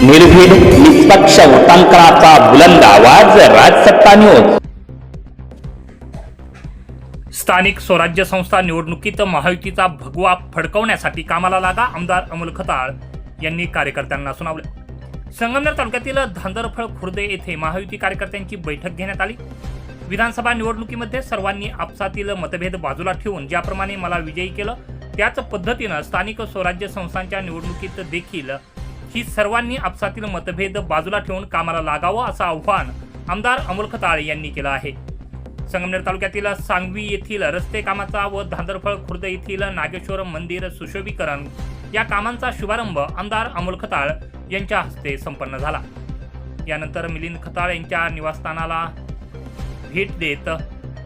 निर्भीड निष्पक्ष उटांकनाचा बुलंद आवाज राजसत्ता न्यूज स्थानिक स्वराज्य संस्था निवडणुकीत महायुतीचा भगवा फडकवण्यासाठी कामाला लागा आमदार अमोल खताळ यांनी कार्यकर्त्यांना सुनावले. संगमनेर तालुक्यातील धांदरफळ खुर्दे येथे महायुती कार्यकर्त्यांची बैठक घेण्यात आली. विधानसभा निवडणुकीमध्ये सर्वांनी आपसातील मतभेद बाजूला ठेवून ज्याप्रमाणे मला विजयी केलं त्याच पद्धतीनं स्थानिक स्वराज्य संस्थांच्या निवडणुकीत देखील ही सर्वांनी आपसातील मतभेद बाजूला ठेवून कामाला लागावं असं आव्हान आमदार अमोल खताळ यांनी केलं आहे. संगमनेर तालुक्यातील सांगवी येथील रस्ते कामाचा व धांदरफळ खुर्द येथील नागेश्वर मंदिर सुशोभीकरण या कामांचा शुभारंभ आमदार अमोल खताळ यांच्या हस्ते संपन्न झाला. यानंतर मिलिंद खताळ यांच्या निवासस्थानाला भेट देत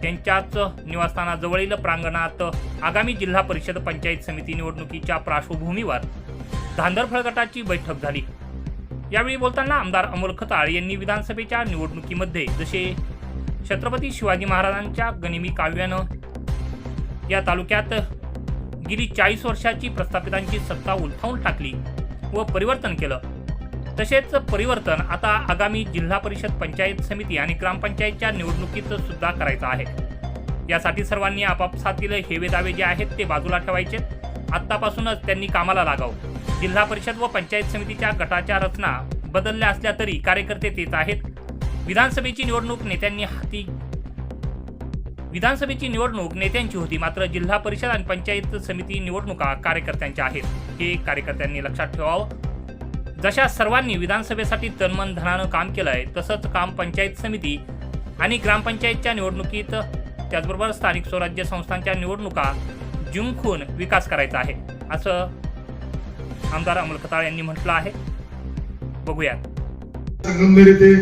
त्यांच्याच निवासस्थानाजवळील प्रांगणात आगामी जिल्हा परिषद पंचायत समिती निवडणुकीच्या पार्श्वभूमीवर धांदरफळ गटाची बैठक झाली. यावेळी बोलताना आमदार अमोल खताळ यांनी विधानसभेच्या निवडणुकीमध्ये जसे छत्रपती शिवाजी महाराजांच्या गनिमी काव्यानं या तालुक्यात गेली चाळीस वर्षाची प्रस्थापितांची सत्ता उलथावून टाकली व परिवर्तन केलं. तसेच परिवर्तन आता आगामी जिल्हा परिषद पंचायत समिती आणि ग्रामपंचायतच्या निवडणुकीत सुद्धा करायचं आहे. यासाठी सर्वांनी आपापसातील हेवे दावे जे आहेत ते बाजूला ठेवायचे आत्तापासूनच त्यांनी कामाला लागावं. जिल्हा परिषद व पंचायत समितीच्या गटाच्या रचना बदलल्या असल्या तरी कार्यकर्ते तेच आहेत. विधानसभेची निवडणूक नेत्यांनी हाती विधानसभेची निवडणूक नेत्यांची होती मात्र जिल्हा परिषद आणि पंचायत समिती निवडणुका कार्यकर्त्यांच्या आहेत. हे कार्यकर्त्यांनी लक्षात ठेवावं. जशा सर्वांनी विधानसभेसाठी तनमन धनानं काम केलंय तसंच काम पंचायत समिती आणि ग्रामपंचायतच्या निवडणुकीत त्याचबरोबर स्थानिक स्वराज्य संस्थांच्या निवडणुका जिंकून विकास करायचा आहे. असं आमदार अमोल खताळ यांनी म्हटलं आहे. बघूयात. संगमनेर येथे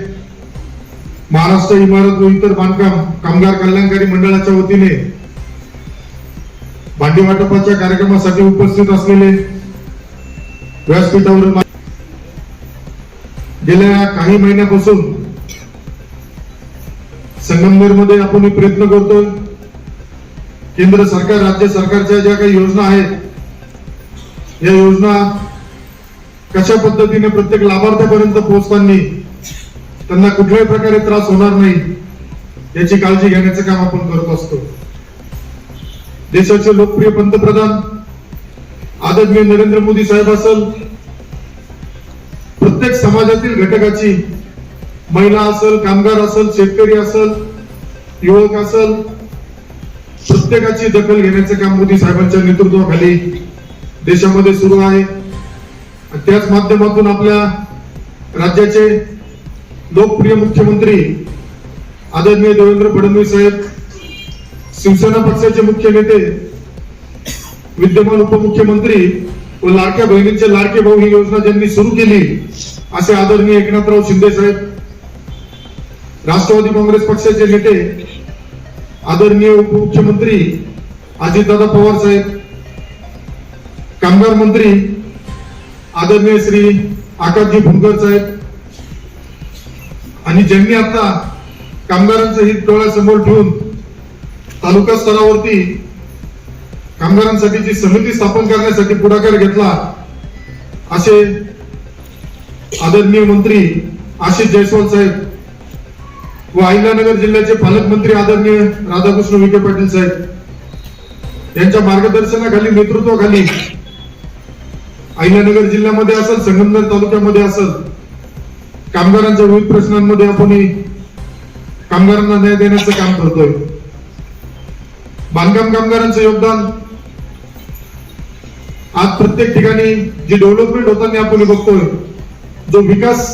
महाराष्ट्र इमारत व इतर बांधकाम कामगार कल्याणकारी मंडळाच्या वतीने भांडी वाटपाच्या कार्यक्रमासाठी उपस्थित असलेले व्यासपीठावरील गेल्या काही महिन्यापासून संगमनेरमध्ये आपण प्रयत्न करतोय. केंद्र सरकार राज्य सरकारच्या ज्या काही योजना आहेत या योजना कशा पद्धतीने प्रत्येक लाभार्थ्यापर्यंत पोहोचताना त्यांना कुठल्याही प्रकारे त्रास होणार नाही याची काळजी घेण्याचं काम आपण करत असतो. देशाचे लोकप्रिय पंतप्रधान आदरणीय नरेंद्र मोदी साहेब असल प्रत्येक समाजातील घटकाची महिला असल कामगार असल शेतकरी असल युवक असल प्रत्येकाची दखल घेण्याचं काम मोदी साहेबांच्या नेतृत्वाखाली देशामध्ये सुरू आहे. त्याच माध्यमातून आपल्या राज्याचे लोकप्रिय मुख्यमंत्री आदरणीय देवेंद्र फडणवीस साहेब शिवसेना पक्षाचे मुख्य नेते विद्यमान उपमुख्यमंत्री व लाडक्या बहिणींचे लाडके भाऊ ही योजना ज्यांनी सुरू केली असे आदरणीय एकनाथराव शिंदे साहेब राष्ट्रवादी काँग्रेस पक्षाचे नेते आदरणीय उपमुख्यमंत्री अजितदादा पवार साहेब कामगार मंत्री आदरणीय श्री आकाशजी भुंकर साहेब आणि ज्यांनी आता कामगारांचं हित डोळ्यासमोर ठेवून तालुका स्तरावरती कामगारांसाठी जी समिती स्थापन करण्यासाठी पुढाकार घेतला असे आदरणीय मंत्री आशिष जयस्वाल साहेब व अहिल्यानगर जिल्ह्याचे पालकमंत्री आदरणीय राधाकृष्ण विखे पाटील साहेब यांच्या मार्गदर्शनाखाली नेतृत्वाखाली अहिल्यानगर जिल्ह्यामध्ये असेल संगमनेर तालुक्यामध्ये असेल कामगारांच्या विविध प्रश्नांमध्ये आपण कामगारांना न्याय देण्याचं काम करतोय. बांधकाम कामगारांचं योगदान. आज प्रत्येक ठिकाणी जी डेव्हलपमेंट होताना आपण बघतोय जो विकास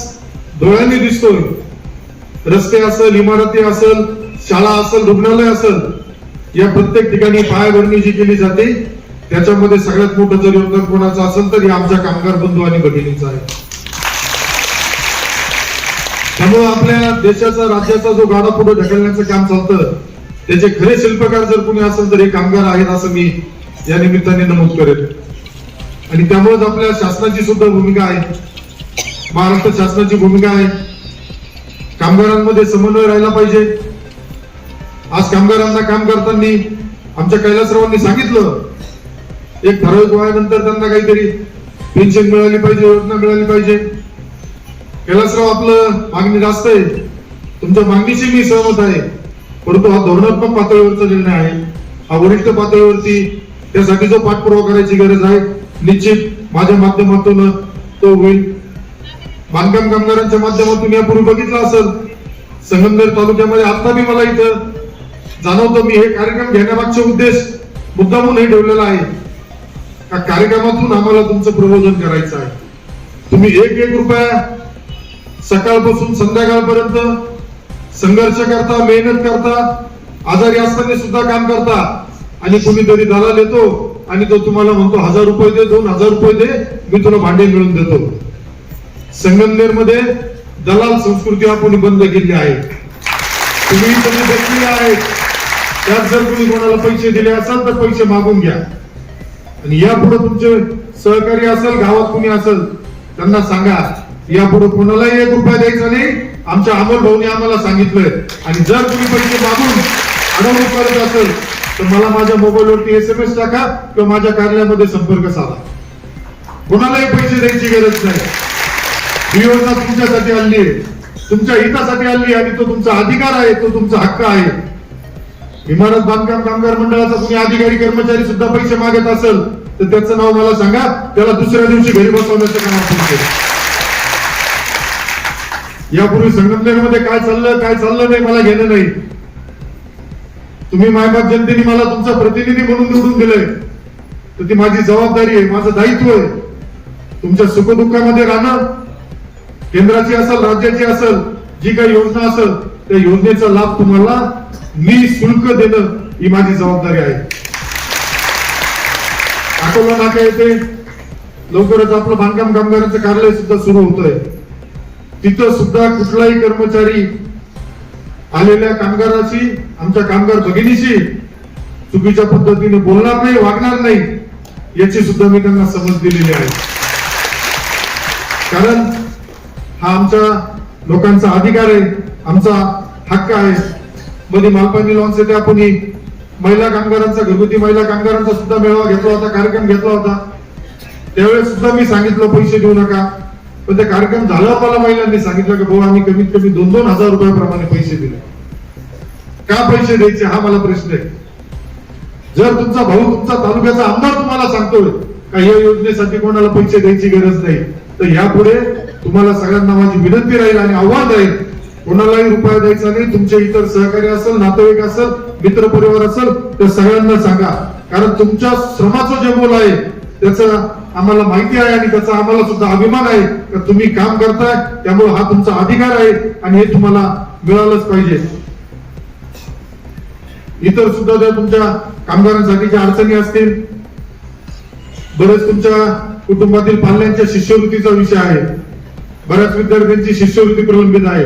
डोळ्यांनी दिसतोय रस्ते असेल इमारती असेल शाळा असेल रुग्णालय असेल या प्रत्येक ठिकाणी पायाभरणी जी केली जाते त्याच्यामध्ये सगळ्यात मोठं जर योगदान कोणाचं असेल तर आमच्या कामगार बंधू आणि भगिनींचं आहे. त्यामुळे आपल्या देशाचा राज्याचा जो गाडा पुढे ढकलण्याचं काम चालतं त्याचे खरे शिल्पकार जर कोणी असेल तर हे कामगार आहेत असं मी या निमित्ताने नमूद करेन. आणि त्यामुळेच आपल्या शासनाची सुद्धा भूमिका आहे. महाराष्ट्र शासनाची भूमिका आहे. कामगारांमध्ये समन्वय राहिला पाहिजे. आज कामगारांना काम करताना आमच्या कैलासरावांनी सांगितलं एक ठराविक वयानंतर त्यांना काहीतरी पेन्शन मिळाली पाहिजे योजना मिळाली पाहिजे. कैलासराव आपलं मागणी जास्त आहे. तुमच्या मागणीशी मी सहमत आहे. परंतु हा धोरणात्मक पातळीवरचा निर्णय आहे. हा वरिष्ठ पातळीवरती त्यासाठी जो पाठपुरावा करायची गरज आहे निश्चित माझ्या माध्यमातून तो होईल. बांधकाम कामगारांच्या माध्यमातून यापूर्वी बघितलं असेल. संगमनेर तालुक्यामध्ये आता मी मला इथं जाणवतं मी हे कार्यक्रम घेण्यामागचे उद्देश मुद्दामून हे ठेवलेला आहे. त्या कार्यक्रमातून आम्हाला तुमचं प्रबोधन करायचं आहे. तुम्ही एक एक रुपया सकाळपासून संध्याकाळपर्यंत संघर्ष करता मेहनत करता आजारी असताना सुद्धा काम करता आणि कुणीतरी दलाल येतो आणि तो तुम्हाला म्हणतो हजार रुपये दे दोन हजार रुपये दे मी तुला भांडे मिळून देतो. संगमनेरमध्ये दलाल संस्कृती आपण बंद केली आहे. तुम्ही तुम्ही बसलेले आहेत. त्यात जर तुम्ही कोणाला पैसे दिले असाल तर पैसे मागून घ्या. आणि यापुढे तुमचे सहकारी असेल गावात कुणी असेल त्यांना सांगा. यापुढे कोणालाही एक रुपया द्यायचा नाही. आमच्या अमोल भाऊनी आम्हाला सांगितलंय. आणि जर तुम्ही पैसे मागून अडवणूक करत असेल तर मला माझ्या मोबाईलवरती एस एम एस टाका किंवा माझ्या कार्यालयामध्ये संपर्क साधा. कोणालाही पैसे द्यायची गरज नाही. ही योजना तुमच्यासाठी आणली आहे. तुमच्या हितासाठी आणली आणि तो तुमचा अधिकार आहे तो तुमचा हक्क आहे. इमारत बांधकाम कामगार मंडळाचा कुणी अधिकारी कर्मचारी सुद्धा पैसे मागत असेल तर त्याचं नाव मला सांगा. त्याला दुसऱ्या दिवशी घरी बसवण्याचं काम आपण केलं यापूर्वी संगमनेरमध्ये काय चाललं काय चाललं नाही मला घेणं नाही. तुम्ही मायबाप जनतेने मला तुमचा प्रतिनिधी म्हणून निवडून दिलंय. तर ती माझी जबाबदारी आहे माझं दायित्व आहे. तुमच्या सुखदुःखामध्ये राहणं केंद्राची असेल राज्याची असेल जी काही योजना असेल त्या योजनेचा लाभ तुम्हाला मी शुल्क देणं ही माझी जबाबदारी आहे. अकोला नाका येते लवकरच आपलं बांधकाम कामगारांचं कार्यालय सुद्धा सुरू होतंय. तिथं सुद्धा कुठलाही कर्मचारी आलेल्या कामगाराशी आमच्या कामगार भगिनीशी चुकीच्या पद्धतीने बोलणार नाही वागणार नाही याची सुद्धा मी त्यांना समज दिलेली आहे. कारण हा आमच्या लोकांचा अधिकार आहे आमचा हक्क आहे. मध्ये मालपाणी लॉन्स येथे आपण महिला कामगारांचा घरगुती महिला कामगारांचा सुद्धा मेळावा घेतला होता कार्यक्रम घेतला होता. त्यावेळेस सुद्धा मी सांगितलं पैसे देऊ नका. पण ते कार्यक्रम झाला मला महिलांनी सांगितलं की भाऊ आम्ही कमीत कमी दोन दोन हजार रुपयाप्रमाणे पैसे दिले. का पैसे द्यायचे हा मला प्रश्न आहे. जर तुमचा भाऊ तुमचा तालुक्याचा आमदार तुम्हाला सांगतोय का या योजनेसाठी कोणाला पैसे द्यायची गरज नाही? तर यापुढे तुम्हाला सगळ्यांना माझी विनंती राहील आणि आव्हान राहील कोणालाही रुपया द्यायचा नाही. तुमचे इतर सहकारी असेल नातेवाईक असेल मित्र परिवार असेल तर सगळ्यांना सांगा. कारण तुमच्या श्रमाचं जे मोल आहे त्याचं आम्हाला माहिती आहे आणि त्याचा आम्हाला सुद्धा अभिमान आहे का तुम्ही काम करताय त्यामुळे हा तुमचा अधिकार आहे आणि हे तुम्हाला मिळालंच पाहिजे. इतर सुद्धा ज्या तुमच्या कामगारांसाठी ज्या अडचणी असतील बरेच तुमच्या कुटुंबातील पाल्यांच्या शिष्यवृत्तीचा विषय आहे. बऱ्याच विद्यार्थ्यांची शिष्यवृत्ती प्रलंबित आहे.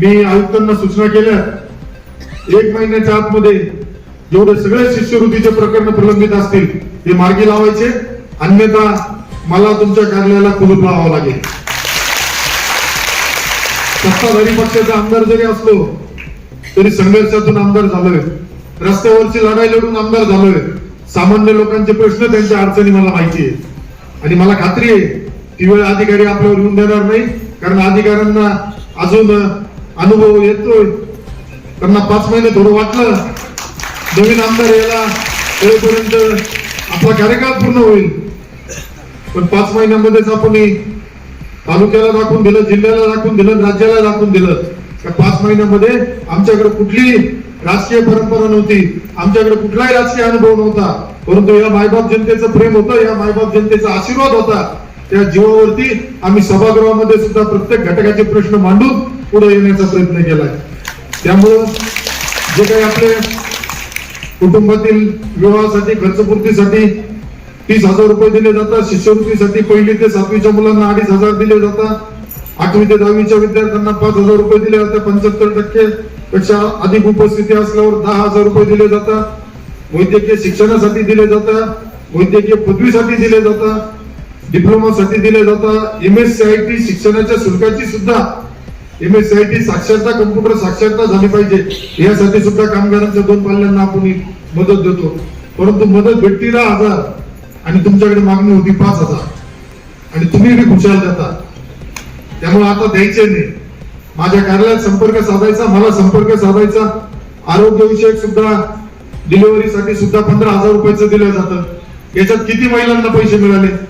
मी आयुक्तांना सूचना केल्या. एक महिन्याच्या आतमध्ये जेवढे सगळे शिष्यवृत्तीचे प्रकरण प्रलंबित असतील ते मार्गी लावायचे. अन्यथा मला तुमच्या कार्यालयाला कुलूप लावावं लागेल. सत्ताधारी पक्षाचा आमदार जरी असलो तरी संघर्षातून आमदार झालोय. रस्त्यावरची लढाई लढून आमदार झालोय. सामान्य लोकांचे प्रश्न त्यांच्या अडचणी मला माहिती आहे. आणि मला खात्री आहे ती वेळ अधिकारी आपल्यावर येऊन देणार नाही कारण अधिकाऱ्यांना अजून अनुभव येतोय. त्यांना पाच महिने थोडं वाटलं. नवीन आमदार यायला तेपर्यंत आपला कार्यकाळ पूर्ण होईल. पण पाच महिन्यामध्येच आपण तालुक्याला दाखवून दिलं जिल्ह्याला दाखवून दिलं राज्याला दाखवून दिलं. त्या पाच महिन्यामध्ये आमच्याकडे कुठली राजकीय परंपरा नव्हती. आमच्याकडे कुठलाही राजकीय अनुभव नव्हता. परंतु या मायबाप जनतेचं प्रेम होतं या मायबाप जनतेचा आशीर्वाद होता. त्या जीवावरती आम्ही सभागृहामध्ये सुद्धा प्रत्येक घटकाचे प्रश्न मांडून पुढे येण्याचा प्रयत्न केलाय. त्यामुळं जे काही आपले कुटुंबातील विवाहासाठी खर्चपूर्तीसाठी तीस हजार रुपये दिले जातात शिष्यवृत्तीसाठी पहिली ते सातवीच्या मुलांना अडीच हजार दिले जातात आठवी ते दहावीच्या विद्यार्थ्यांना पाच हजार रुपये दिले जातात पंच्याहत्तर टक्के पेक्षा अधिक उपस्थिती असल्यावर दहा हजार रुपये दिले जातात. वैद्यकीय शिक्षणासाठी दिले जातात वैद्यकीय पदवीसाठी दिले जातात डिप्लोमासाठी दिले जातात M S C I T शिक्षणाच्या शुल्काची सुद्धा M S C I T साक्षरता कम्प्युटर साक्षरता झाली पाहिजे. यासाठी सुद्धा कामगारांच्या दोन पाल्यांना आपण मदत देतो. परंतु मदत भेटती दहा हजार आणि तुमच्याकडे मागणी होती पाच हजार. आणि तुम्ही बी खुशाल देता त्यामुळे आता द्यायचे नाही. माझ्या कार्यालयात संपर्क साधायचा मला संपर्क साधायचा. आरोग्यविषयक सुद्धा डिलिव्हरीसाठी सुद्धा पंधरा हजार रुपयाचं दिलं जातं. याच्यात किती महिलांना पैसे मिळाले?